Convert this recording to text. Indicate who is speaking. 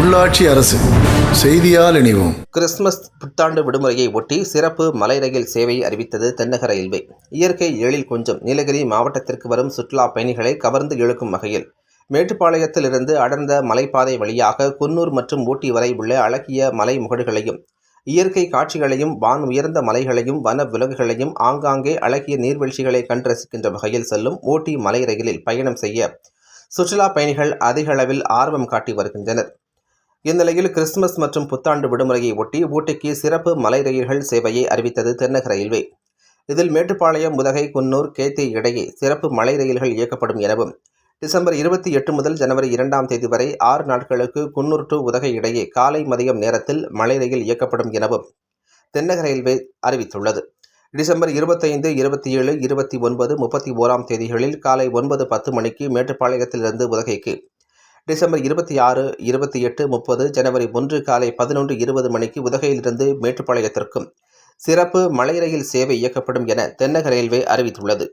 Speaker 1: உள்ளாட்சி அரசு செய்தியால் இணைவோம்.
Speaker 2: கிறிஸ்துமஸ் புத்தாண்டு விடுமுறையை ஒட்டி சிறப்பு மலை ரயில் சேவை அறிவித்தது தென்னக ரயில்வே. இயற்கை எழில் கொஞ்சம் நீலகிரி மாவட்டத்திற்கு வரும் சுற்றுலா பயணிகளை கவர்ந்து இழுக்கும் வகையில் மேட்டுப்பாளையத்திலிருந்து அடர்ந்த மலைப்பாதை வழியாக குன்னூர் மற்றும் ஊட்டி வரை உள்ள அழகிய மலை முகடுகளையும் இயற்கை காட்சிகளையும் வான் உயர்ந்த மலைகளையும் வன விலங்குகளையும் ஆங்காங்கே அழகிய நீர்வீழ்ச்சிகளை கண்டு ரசிக்கின்ற வகையில் செல்லும் ஊட்டி மலை ரயிலில் பயணம் செய்ய சுற்றுலா பயணிகள் அதிக அளவில் ஆர்வம் காட்டி வருகின்றனர். இந்நிலையில் கிறிஸ்துமஸ் மற்றும் புத்தாண்டு விடுமுறையை ஒட்டி ஊட்டிக்கு சிறப்பு மலை ரயில்கள் சேவையை அறிவித்தது தென்னக ரயில்வே. இதில் மேட்டுப்பாளையம் உதகை குன்னூர் கேத்தி இடையே சிறப்பு மலை ரயில்கள் இயக்கப்படும் எனவும் டிசம்பர் இருபத்தி எட்டு முதல் ஜனவரி இரண்டாம் தேதி வரை ஆறு நாட்களுக்கு குன்னூர் டு உதகை இடையே காலை மதியம் நேரத்தில் மலை ரயில் இயக்கப்படும் எனவும் தென்னக ரயில்வே அறிவித்துள்ளது. டிசம்பர் இருபத்தைந்து இருபத்தி ஏழு இருபத்தி ஒன்பது முப்பத்தி ஓராம் தேதிகளில் காலை ஒன்பது பத்து மணிக்கு மேட்டுப்பாளையத்திலிருந்து உதகைக்கு டிசம்பர் இருபத்தி ஆறு இருபத்தி எட்டு முப்பது ஜனவரி ஒன்று காலை பதினொன்று இருபது மணிக்கு உதகையிலிருந்து மேட்டுப்பாளையத்திற்கும். சிறப்பு மலை ரயில் சேவை இயக்கப்படும் என தென்னக ரயில்வே அறிவித்துள்ளது.